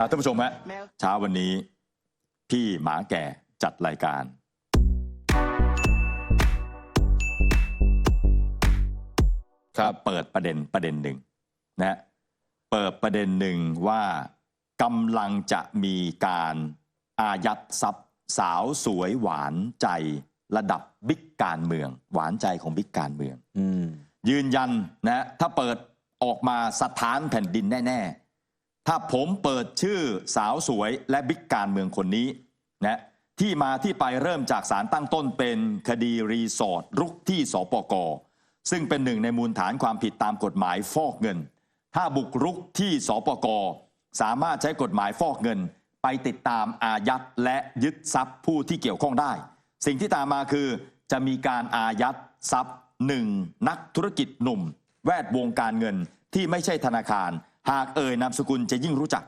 อะท่านผู้ชมฮะเช้าวันนี้พี่หมาแก่จัดรายการ ครับเปิดประเด็นประเด็นหนึ่งนะฮะเปิดประเด็นหนึ่งว่ากำลังจะมีการอายัดทรัพย์สาวสวยหวานใจระดับบิ๊กการเมือง หวานใจของบิ๊กการเมืองอืมยืนยันนะถ้าเปิดออกมาสถานแผ่นดินแน่ ๆ ถ้าผมเปิดชื่อสาวสวยและบิ๊กการเมืองคนนี้นะที่มาที่ไปเริ่มจากสารตั้งต้นเป็นคดีรีสอร์ทรุกที่สปกซึ่งเป็นหนึ่งในมูลฐานความผิดตามกฎหมายฟอกเงิน ถ้าบุกรุกที่สปกสามารถใช้กฎหมายฟอกเงิน ไปติดตามอายัดและยึดทรัพย์ผู้ที่เกี่ยวข้องได้ สิ่งที่ตามมาคือจะมีการอายัดทรัพย์หนึ่งนักธุรกิจหนุ่ม แวดวงการเงินที่ไม่ใช่ธนาคาร หากเอ่ยนามสกุลจะยิ่งรู้จัก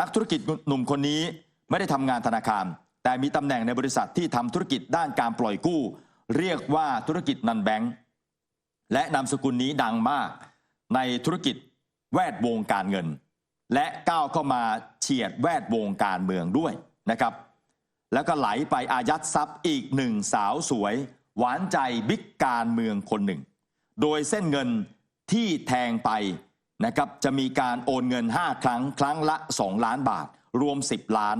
นักธุรกิจหนุ่มคนนี้ไม่ได้ทำงานธนาคาร แต่มีตำแหน่งในบริษัทที่ทำธุรกิจด้านการปล่อยกู้ เรียกว่าธุรกิจนันแบงค์และนามสกุลนี้ดังมากในธุรกิจแวดวงการเงิน และก้าวเข้ามาเฉียดแวดวงการเมืองด้วยนะครับ แล้วก็ไหลไปอายัดทรัพย์อีกหนึ่งสาวสวย หวานใจบิ๊กการเมืองคนหนึ่ง โดยเส้นเงินที่แทงไป นะครับจะมีการโอนเงิน 5 ครั้ง ครั้งละ 2 ล้านบาท รวม 10 ล้าน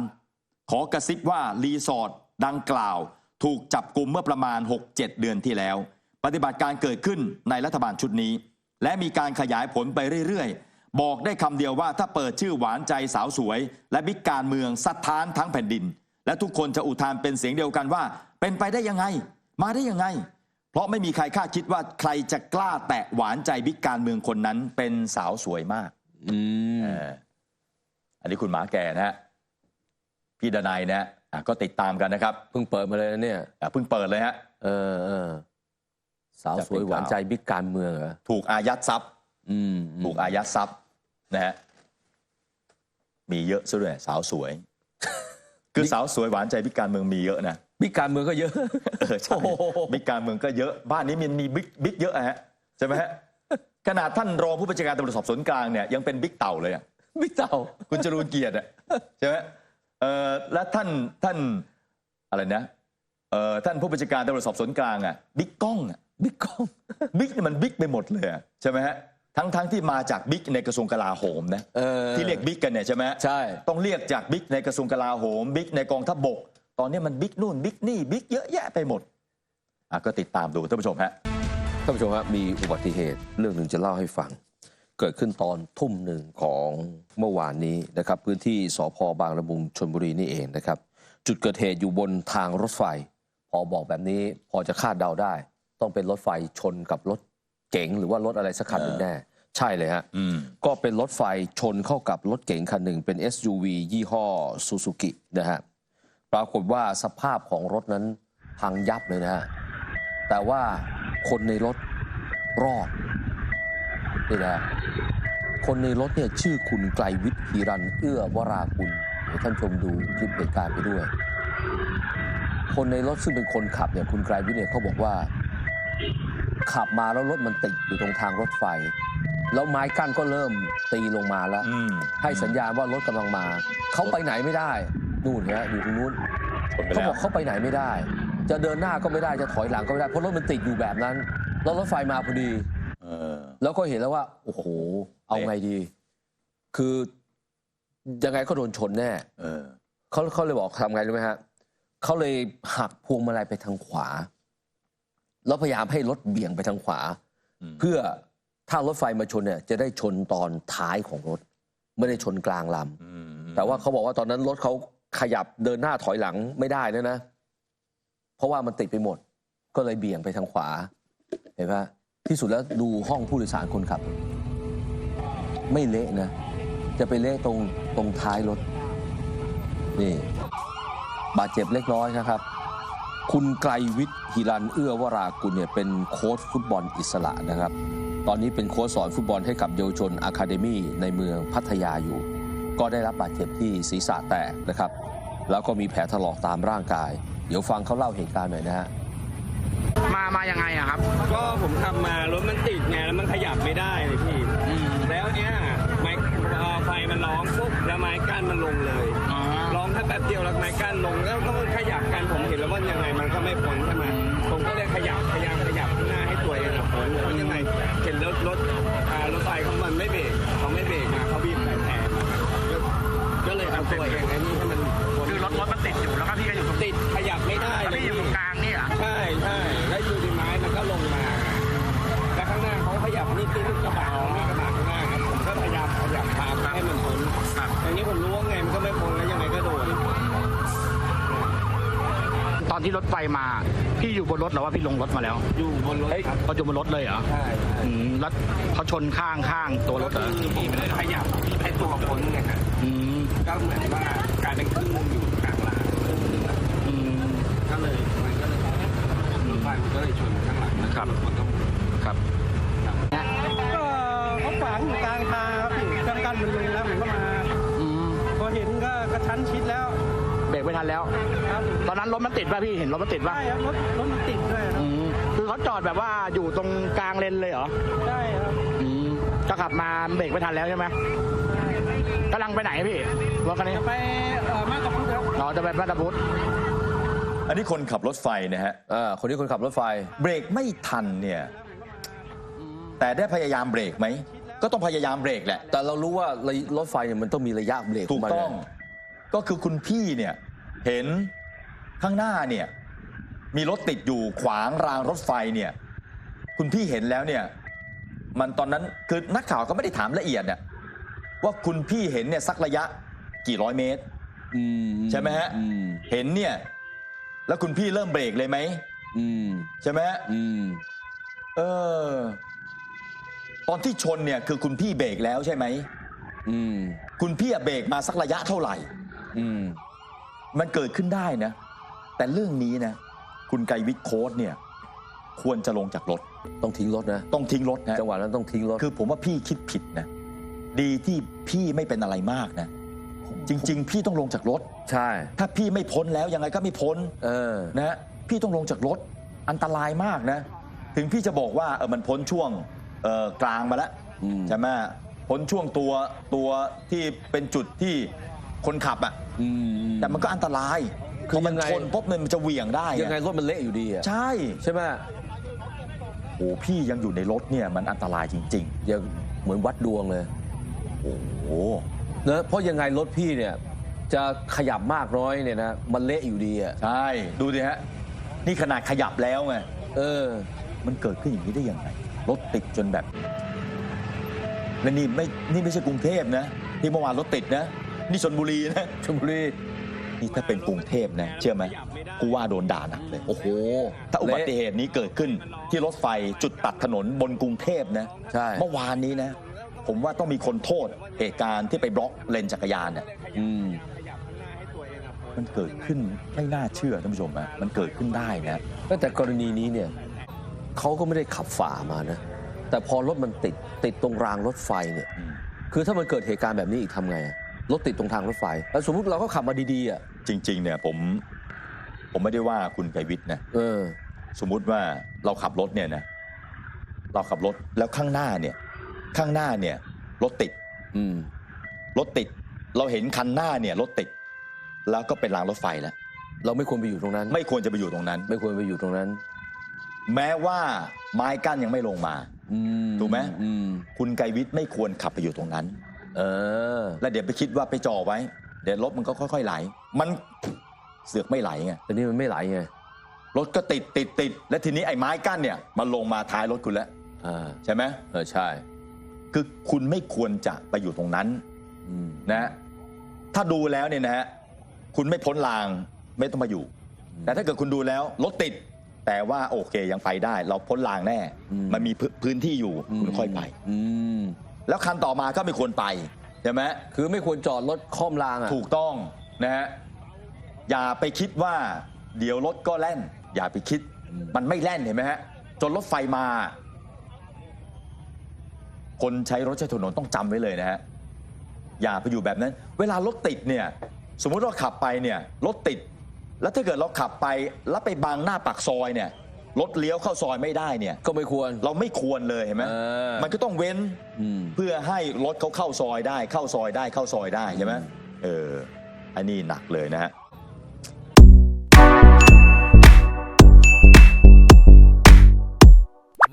ขอกระซิบว่ารีสอร์ทดังกล่าว ถูกจับกลุ่มเมื่อประมาณ 6-7 เดือนที่แล้ว ปฏิบัติการเกิดขึ้นในรัฐบาลชุดนี้ และมีการขยายผลไปเรื่อยๆ บอกได้คำเดียวว่าถ้าเปิดชื่อหวานใจสาวสวย และบิ๊กการเมืองสถานทั้งแผ่นดิน และทุกคนจะอุทานเป็นเสียงเดียวกันว่า เป็นไปได้ยังไง มาได้ยังไง เพราะไม่มีใครคาดคิดว่าใครจะกล้าแตะหวานใจบิ๊กการเมืองคนนั้นเป็นสาวสวยมากอืมเอออันนี้คุณหมาแก่นะฮะพี่ดนัยนะฮะอะก็ติดตามกันนะครับเพิ่งเปิดมาเลยนะเนี่ย อะเพิ่งเปิดเลยฮะ เออเออสาวจะสเป็นวยหวานข่าวใจบิ๊กการเมืองเหรอถูกอายัดทรัพย์อืม ถูกอายัดทรัพย์นะฮะมีเยอะซะด้วยสาวสวย คือสาวสวยหวานใจบิ๊กการเมืองมีเยอะนะบิ๊กการเมืองก็เยอะเออใช่โอ้โหบิ๊กการเมืองก็เยอะบ้านนี้มันมีบิ๊กบิ๊กเยอะอะฮะใช่ไหมฮะขนาดท่านรองผู้บัญชาการตำรวจสอบสวนกลางเนี่ยยังเป็นบิ๊กเต่าเลยอะบิ๊กเต่าคุณจรูนเกียรติอะใช่ไหมเออและท่านท่านอะไรนะเออท่านผู้บัญชาการตำรวจสอบสวนกลางอะบิ๊กก้องอะบิ๊กกล้องบิ๊กเนี่ยมันบิ๊กไปหมดเลยอะใช่ไหมฮะ ทั้งทั้งที่มาจากบิ๊กในกระทรวงกลาโหมนะเออที่เรียกบิ๊กกันเนี่ยใช่ไหมใช่ ต้องเรียกจากบิ๊กในกระทรวงกลาโหมบิ๊กในกองทัพบก ตอนนี้มันบิ๊กนู่นบิ๊กนี่บิ๊กเยอะแยะไปหมดอะก็ติดตามดูท่านผู้ชมฮะท่านผู้ชมครับมีอุบัติเหตุเรื่องหนึ่งจะเล่าให้ฟัง เกิดขึ้นตอนทุ่มหนึ่งของเมื่อวานนี้นะครับ พื้นที่สพบางละมุงชนบุรีนี่เองนะครับ จุดเกิดเหตุอยู่บนทางรถไฟ พอบอกแบบนี้พอจะคาดเดาได้ ต้องเป็นรถไฟชนกับรถ เก๋งหรือว่ารถอะไรสักคันหนึ่งแน่ ใช่เลยฮะอืมก็เป็นรถไฟชนเข้ากับรถเก๋งคันหนึ่งเป็น SUV ยี่ห้อซูซูกินะฮะปรากฏว่าสภาพของรถนั้นพังยับเลยนะฮะแต่ว่าคนในรถรอดนี่นะฮะคนในรถเนี่ยชื่อคุณไกลวิทย์ฮีรันเอื้อวรากุลเดี๋ยวท่านชมดูคลิปเหตุการณ์ไปด้วย คนในรถซึ่งเป็นคนขับเนี่ยคุณไกลวิทย์เนี่ยเขาบอกว่า ขับมาแล้วรถมันติดอยู่ตรงทางรถไฟ แล้วไม้กั้นก็เริ่มตีลงมาแล้ว อืมให้สัญญาณว่ารถกำลังมา เขาไปไหนไม่ได้นู่นฮะอยู่ตรงนู้นชนไปเขาแล้บวอกเขาไปไหนไม่ได้ จะเดินหน้าก็ไม่ได้จะถอยหลังก็ไม่ได้เพราะรถมันติดอยู่แบบนั้น แล้วรถไฟมาพอดี เออ แล้วก็เห็นแล้วว่า โอ้โห เอาไงดี คือยังไงก็โดนชนแน่ เออ เขาเขาเลยบอกทำไงรู้ไหมฮะเขาเลยหักพวงมาลัยไปทางขวา แล้วพยายามให้รถเบี่ยงไปทางขวาอืมเพื่อถ้ารถไฟมาชนเนี่ยจะได้ชนตอนท้ายของรถ ไม่ได้ชนกลางลำอืมแต่ว่าเขาบอกว่าตอนนั้นรถเขาขยับเดินหน้าถอยหลังไม่ได้นะนะ เพราะว่ามันติดไปหมด ก็เลยเบี่ยงไปทางขวา เห็นไหมที่สุดแล้วดูห้องผู้โดยสารคนขับ ไม่เละนะ จะไปเละตรงตรงท้ายรถ นี่ บาดเจ็บเล็กน้อยนะครับ คุณไกลวิทย์ฮิรันเอื้อวรากุลเนี่ยเป็นโค้ชฟุตบอลอิสระนะครับ ตอนนี้เป็นโค้ชสอนฟุตบอลให้กับเยาวชนอะคาเดมี่ในเมืองพัทยาอยู่ ก็ได้รับบาดเจ็บที่ศีรษะแตกนะครับ แล้วก็มีแผลถลอกตามร่างกาย เดี๋ยวฟังเขาเล่าเหตุการณ์หน่อยนะฮะมา มายังไงอะครับ ก็ผมขับมารถมันติดไงแล้วมันขยับไม่ได้เลยพี่ แล้วเนี้ยไมค์เอ่อไฟมันร้องปุ๊บแล้วไม้กั้นมันลงเลย องถ้าแป๊บเดียวแล้วไม้กั้นลงแล้วก็มันขยับกันผมเห็นแล้วว่ายังไงมันก็ไม่พ้นใช่ไหมผมก็เลยขยับพยายามขยับข้างหน้าให้ตัวเองอะพ้นแล้วยังไงเห็นรถรถรถไฟเขามันไม่เบรกเขาไม่เบรกนะเขาบีบแต่แทนก็ก็เลยเอาตัวเอง อนที่รถไฟมา พี่อยู่บนรถหรือว่าพี่ลงรถมาแล้วอยู่บนรถครับเขาอยู่บนรถเลยเหรอใช่อืมแล้วเขาชนข้างข้างตัวรก็ถเหรอคือพี่ไม่ได้ขยับพี่ให้ตัวพ้นไงฮะอืมก็เหมือนว่ากลายเป็นครึ่งอยู่กลางลานครึ่งหนึ่งอะอืม ก็เลยมันก็เลยรถไฟมันก็เลยชนข้างหลังนะครับมันก็หมุนครับ รถมันติดป่ะพี่เห็นรถมันติดป่ะใช่ครับรถรถมันติดด้วยครัอืบมคือเขาจอดแบบว่าอยู่ตรงกลางเลนเลยเหรอใช่ครับอืมก็ขับมาเบรกไม่ทันแล้วใช่ไหมกำลังไปไหนพี่รถคันนี้จะไปเอ่อมากับพุทธครับเราจะไปพระตะพุธอันนี้คนขับรถไฟนะฮะอ่าคนนี้คนขับรถไฟ เบรกไม่ทันเนี่ยแต่ได้พยายามเบรกไหมก็ต้องพยายามเบรกแหละ แต่เรารู้ว่ารถไฟเนี่ยมันต้องมีระยะเบรกขถูอกมันต้องเนี่ยก็คือคุณพี่เนี่ยเห็น ข้างหน้าเนี่ยมีรถติดอยู่ขวางรางรถไฟเนี่ย คุณพี่เห็นแล้วเนี่ย มันตอนนั้นคือนักข่าวก็ไม่ได้ถามละเอียดเนี่ยว่าคุณพี่เห็นเนี่ยสักระยะกี่ร้อยเมตรอืใช่ไหมฮะอืมเห็นเนี่ย แล้วคุณพี่เริ่มเบรกเลยไหมอืมใช่ไหมฮะอืมเออ ตอนที่ชนเนี่ย คือคุณพี่เบรกแล้วใช่ไหมอืมคุณพี่อะเบรกมาสักระยะเท่าไหร่อืมมันเกิดขึ้นได้นะ แต่เรื่องนี้นะคุณไกรวิทย์โค้ดเนี่ยควรจะลงจากรถ ต้องทิ้งรถนะ ต้องทิ้งรถนะจังหวะนั้นต้องทิ้งรถ คือผมว่าพี่คิดผิดนะ ดีที่พี่ไม่เป็นอะไรมากนะ จริง ๆ พี่ต้องลงจากรถ ใช่ ถ้าพี่ไม่พ้นแล้วยังไงก็ไม่พ้นเออนะฮะพี่ต้องลงจากรถอันตรายมากนะ ถึงพี่จะบอกว่าเออมันพ้นช่วงเออกลางมาแล้วอืมใช่ไหมพ้นช่วงตัวตัวที่เป็นจุดที่คนขับอะอืมแต่มันก็อันตราย คือพอมันยังไงชนปุ๊บเนี่ยมันจะเหวี่ยงได้ยังไงรถมันเละอยู่ดีอะใช่ใช่ไหมโอ้พี่ยังอยู่ในรถเนี่ยมันอันตรายจริง ยังเหมือนวัดดวงเลยๆ โอ้โหเนอะเพราะยังไงรถพี่เนี่ยจะขยับมากน้อยเนี่ยนะมันเละอยู่ดีอะใช่ดูดิฮะนี่ขนาดขยับแล้วไงเออ มันเกิดขึ้นอย่างนี้ได้ยังไงรถติดจนแบบและนี่ไม่นี่ไม่ใช่กรุงเทพนะที่เมื่อวานรถติดนะ นี่ชนบุรีนะ ชลบุรี นี่ถ้าเป็นกรุงเทพนะเชื่อไหมกูว่าโดนด่าหนักเลย โอ้โห ถ้าอุบัติเละเหตุนี้เกิดขึ้นที่รถไฟจุดตัดถนนบนกรุงเทพนะใช่ เมื่อวานนี้นะ ผมว่าต้องมีคนโทษเหตุการณ์ที่ไปบล็อกเลนจักรยานเนี่ยอืมมันเกิดขึ้นไม่น่าเชื่อท่านผู้ชมอะมันเกิดขึ้นได้นะแต่กรณีนี้เนี่ยเขาก็ไม่ได้ขับฝ่ามานะ แต่พอรถมันติดติดตรงรางรถไฟเนี่ยอืมคือถ้ามันเกิดเหตุการณ์แบบนี้อีกทำไงอะรถติดตรงทางรถไฟ แล้วสมมติเราก็ขับมาดีๆอะ จริง ๆ เนี่ยผมผมไม่ได้ว่าคุณไกรวิทย์นะเออ สมมุติว่าเราขับรถเนี่ยนะเราขับรถแล้วข้างหน้าเนี่ย ข้างหน้าเนี่ย รถติด อืม รถติด เราเห็นคันหน้าเนี่ยรถติด แล้วก็เป็นรางรถไฟแล้วเราไม่ควรไปอยู่ตรงนั้น ไม่ควรจะไปอยู่ตรงนั้น ไม่ควรไปอยู่ตรงนั้น แม้ว่าไม้กั้นยังไม่ลงมา อืมถูกไหม อืมคุณไกรวิทย์ไม่ควรขับไปอยู่ตรงนั้น เออ แล้วเดี๋ยวไปคิดว่าไปจ่อไว้ เดี๋ยวรถมันก็ค่อยๆไหล มันเสือกไม่ไหลไงแต่นี่มันไม่ไหลไงรถก็ติดติดติดแล้วทีนี้ไอ้ไม้กั้นเนี่ยมันลงมาท้ายรถคุณแล้วอ่าใช่ไหมเออใช่คือคุณไม่ควรจะไปอยู่ตรงนั้นอืมนะฮะถ้าดูแล้วเนี่ยนะฮะคุณไม่พ้นรางไม่ต้องมาอยู่ แต่ถ้าเกิดคุณดูแล้วรถติด แต่ว่าโอเคยังไปได้ เราพ้นรางแน่ มันมีพื้นพื้นที่อยู่คุณค่อยไป อืมแล้วคันต่อมาก็ไม่ควรไป ใช่ไหมคือไม่ควรจอดรถค่อมรางอะถูกต้องนะฮะอย่าไปคิดว่า เดี๋ยวรถก็แล่น อย่าไปคิด มันไม่แล่นเห็นไหมฮะจนรถไฟมา คนใช้รถใช้ถนนต้องจำไว้เลยนะฮะอย่าไปอยู่แบบนั้น เวลารถติดเนี่ยสมมุติเราขับไปเนี่ยรถติด แล้วถ้าเกิดเราขับไปแล้วไปบังหน้าปากซอยเนี่ย รถเลี้ยวเข้าซอยไม่ได้เนี่ย ก็ไม่ควร เราไม่ควรเลยเห็นไหมเออมันก็ต้องเว้นอืม เพื่อให้รถเขาเข้าซอยได้เข้าซอยได้เข้าซอยได้ใช่ไหมเอออันนี้หนักเลยนะฮะ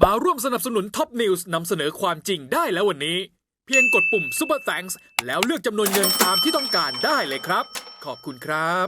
มาร่วมสนับสนุนท็อปนิวส์นำเสนอความจริงได้แล้ววันนี้ เพียงกดปุ่ม Super Thanks แล้วเลือกจำนวนเงินตามที่ต้องการได้เลยครับ ขอบคุณครับ